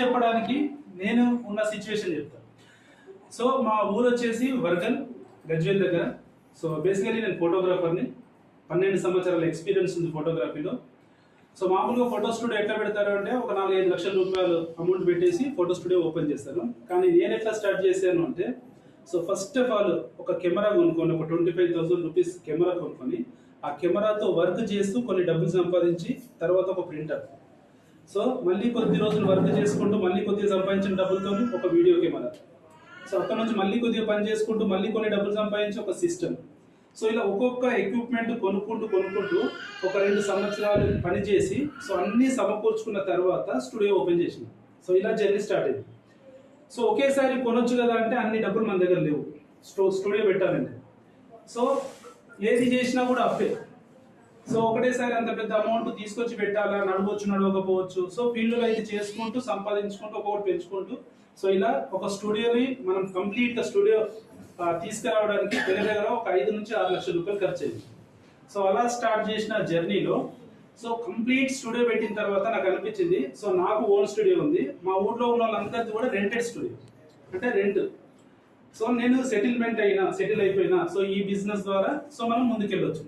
చెప్పడానికి నేను ఉన్న సిచ్యువేషన్ చెప్తాను. సో మా ఊరు వచ్చేసి వర్గన్ గజ్వేల్ దగ్గర. సో బేసికలీ నేను ఫోటోగ్రాఫర్ని పన్నెండు సంవత్సరాల ఎక్స్పీరియన్స్ ఉంది ఫోటోగ్రఫీలో సో మామూలుగా ఫోటో స్టూడియో ఎట్లా పెడతారు అంటే ఒక నాలుగైదు లక్షల రూపాయలు అమౌంట్ పెట్టేసి ఫోటో స్టూడియో ఓపెన్ చేస్తాను కానీ నేను ఎట్లా స్టార్ట్ చేశాను అంటే సో ఫస్ట్ ఆఫ్ ఆల్ ఒక కెమెరా కొనుక్కొని ఒక twenty five thousand rupees camera కొనుక్కొని ఆ కెమెరాతో వర్క్ చేస్తూ కొన్ని డబ్బులు సంపాదించి తర్వాత ఒక ప్రింటర్ సో మళ్ళీ కొద్ది రోజులు వర్క్ చేసుకుంటూ మళ్ళీ కొద్దిగా సంపాదించిన డబ్బులతో ఒక వీడియో కెమెరా సో అక్కడ నుంచి మళ్ళీ కొద్దిగా పని చేసుకుంటూ మళ్ళీ కొన్ని డబ్బులు సంపాదించి ఒక సిస్టమ్ సో ఇలా ఒక్కొక్క ఎక్విప్మెంట్ కొనుక్కుంటూ కొనుక్కుంటూ ఒక రెండు సంవత్సరాలు పనిచేసి సో అన్నీ సమకూర్చుకున్న తర్వాత స్టూడియో ఓపెన్ చేసిన. సో ఇలా జర్నీ స్టార్ట్ అయింది. సో ఒకేసారి కొనొచ్చు కదా అంటే అన్ని డబ్బులు మన దగ్గర లేవు. స్టో స్టూడియో పెట్టాలండి సో ఏది చేసినా కూడా అప్పే. సో ఒకటేసారి అంత పెద్ద అమౌంట్ తీసుకొచ్చి పెట్టాలా? నడవచ్చు నడవకపోవచ్చు. సో ఫీల్డ్లో అయితే చేసుకుంటూ సంపాదించుకుంటూ ఒక్కొక్కటి పెంచుకుంటూ. సో ఇలా ఒక స్టూడియోని మనం కంప్లీట్గా స్టూడియో తీసుకురావడానికి దగ్గర దగ్గర ఒక ఐదు నుంచి ఆరు లక్షల రూపాయలు ఖర్చు అయింది. సో అలా స్టార్ట్ చేసిన జర్నీలో సో కంప్లీట్ స్టూడియో పెట్టిన తర్వాత నాకు అనిపించింది సో నాకు ఓన్ స్టూడియో ఉంది. మా ఊర్లో ఉన్న వాళ్ళందరిది కూడా రెంటెడ్ స్టూడియో. అంటే రెంట్ సో నేను సెటిల్మెంట్ అయినా సెటిల్ అయిపోయినా సో ఈ బిజినెస్ ద్వారా సో మనం ముందుకెళ్ళొచ్చు.